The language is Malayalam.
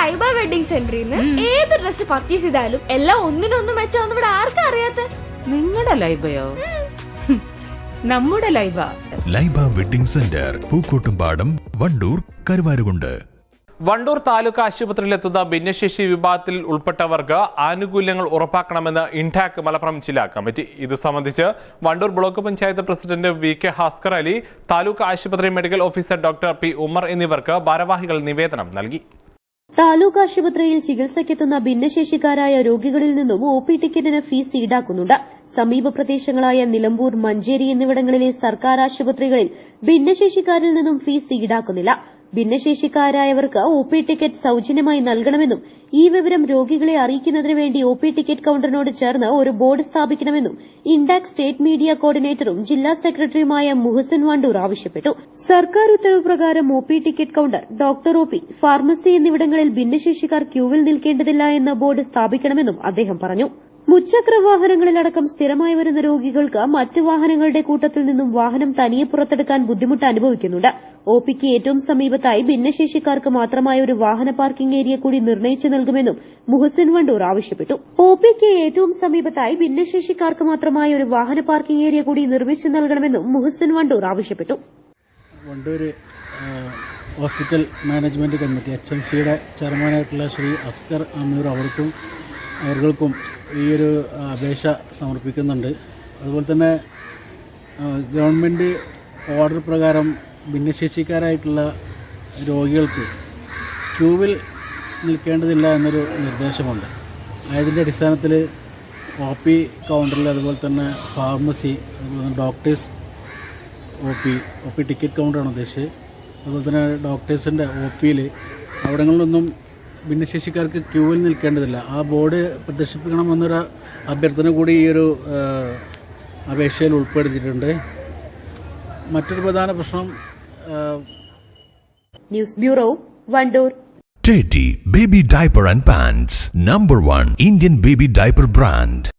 ലൈബ വെഡിങ് സെന്ററിൽ നിന്ന് ഏത് ഡ്രസ് പർച്ചേസ് ചെയ്താലും എല്ലാം ഒന്നിനൊന്നും മെച്ചാന്ന് ഇവിടെ ആർക്കും അറിയാത്ത? നിങ്ങളുടെ ലൈബയോ? നമ്മുടെ Laiba. Laiba wedding centre Pookkottumpadam Wandoor Karuvarakundu. Wandoor taluk ആശുപത്രിയിലെത്തുന്ന ഭിന്നശേഷി വിഭാഗത്തിൽ ഉൾപ്പെട്ടവർക്ക് ആനുകൂല്യങ്ങൾ ഉറപ്പാക്കണമെന്ന് ഇൻടാക് മലപ്പുറം ജില്ലാ കമ്മിറ്റി. ഇത് സംബന്ധിച്ച് Wandoor block panchayat president V K Haskar Ali taluk ആശുപത്രി medical officer doctor P Umar എന്നിവർക്ക് ഭാരവാഹികൾ നിവേദനം നൽകി. താലൂക്ക് ആശുപത്രിയിൽ ചികിത്സയ്ക്കെത്തുന്ന ഭിന്നശേഷിക്കാരായ രോഗികളിൽ നിന്നും ഒ പി ടിക്കറ്റിന് ഫീസ് ഈടാക്കുന്നുണ്ട്. സമീപ പ്രദേശങ്ങളായ നിലമ്പൂർ മഞ്ചേരി എന്നിവിടങ്ങളിലെ സർക്കാർ ആശുപത്രികളിൽ ഭിന്നശേഷിക്കാരിൽ നിന്നും ഫീസ് ഈടാക്കുന്നില്ല. ഭിന്നശേഷിക്കാരായവർക്ക് ഒ പി ടിക്കറ്റ് സൌജന്യമായി നൽകണമെന്നും ഈ വിവരം രോഗികളെ അറിയിക്കുന്നതിന് വേണ്ടി ഒ പി ടിക്കറ്റ് കൌണ്ടറിനോട് ചേർന്ന് ഒരു ബോർഡ് സ്ഥാപിക്കണമെന്നും ഇൻഡാക് സ്റ്റേറ്റ് മീഡിയ കോർഡിനേറ്ററും ജില്ലാ സെക്രട്ടറിയുമായ മുഹസിൻ വണ്ടൂർ ആവശ്യപ്പെട്ടു. സർക്കാർ ഉത്തരവ് പ്രകാരം O P ticket counter doctor O P pharmacy എന്നിവിടങ്ങളിൽ ഭിന്നശേഷിക്കാർ ക്യൂവിൽ നിൽക്കേണ്ടതില്ല എന്ന ബോർഡ് സ്ഥാപിക്കണമെന്നും അദ്ദേഹം പറഞ്ഞു. മുച്ചക്ര വാഹനങ്ങളിലടക്കം സ്ഥിരമായി വരുന്ന രോഗികൾക്ക് മറ്റ് വാഹനങ്ങളുടെ കൂട്ടത്തിൽ നിന്നും വാഹനം തനിയെ പുറത്തെടുക്കാൻ ബുദ്ധിമുട്ട് അനുഭവിക്കുന്നുണ്ട്. ഒ പിക്ക് ഏറ്റവും സമീപത്തായി ഭിന്നശേഷിക്കാർക്ക് മാത്രമായ ഒരു വാഹന പാർക്കിംഗ് ഏരിയ കൂടി നിർണയിച്ചു നൽകുമെന്നും മുഹസിൻ വണ്ടൂർ ആവശ്യപ്പെട്ടു. ഒ പിക്ക് ഏറ്റവും സമീപത്തായി ഭിന്നശേഷിക്കാർക്ക് മാത്രമായ ഒരു വാഹന പാർക്കിംഗ് ഏരിയ കൂടി നിർമ്മിച്ചു നൽകണമെന്നും മുഹസിൻ വണ്ടൂർ ആവശ്യപ്പെട്ടു. Wandoor hospital management committee H M സിയുടെ ചെയർമാനായിട്ടുള്ള ശ്രീ അസ്കർ അമീർ അവർക്കും അവർക്കും ഈ ഒരു അപേക്ഷ സമർപ്പിക്കുന്നുണ്ട്. അതുപോലെ തന്നെ ഗവൺമെന്റ് ഓർഡർ പ്രകാരം ഭിന്നശേഷിക്കാരായിട്ടുള്ള രോഗികൾക്ക് ക്യൂവിൽ നിൽക്കേണ്ടതില്ല എന്നൊരു നിർദ്ദേശമുണ്ട്. അതിന്റെ അടിസ്ഥാനത്തിൽ ഒ പി കൗണ്ടറിൽ അതുപോലെ തന്നെ ഫാർമസി അതുപോലെ തന്നെ doctors O P O P ticket കൗണ്ടറാണ് ഉദ്ദേശിച്ചത്. അതുപോലെ തന്നെ ഡോക്ടേഴ്സിന്റെ ഒ പിയിൽ അവിടങ്ങളിലൊന്നും ഭിന്നശേഷിക്കാർക്ക് ക്യൂവിൽ നിൽക്കേണ്ടതില്ല. ആ ബോർഡ് പ്രദർശിപ്പിക്കണമെന്നൊരു അഭ്യർത്ഥന കൂടി ഈ ഒരു അപേക്ഷയിൽ ഉൾപ്പെടുത്തിയിട്ടുണ്ട്. മറ്റൊരു പ്രധാന പ്രശ്നം news bureau Wandoor. Teddy baby Diaper and Pants number one Indian baby diaper brand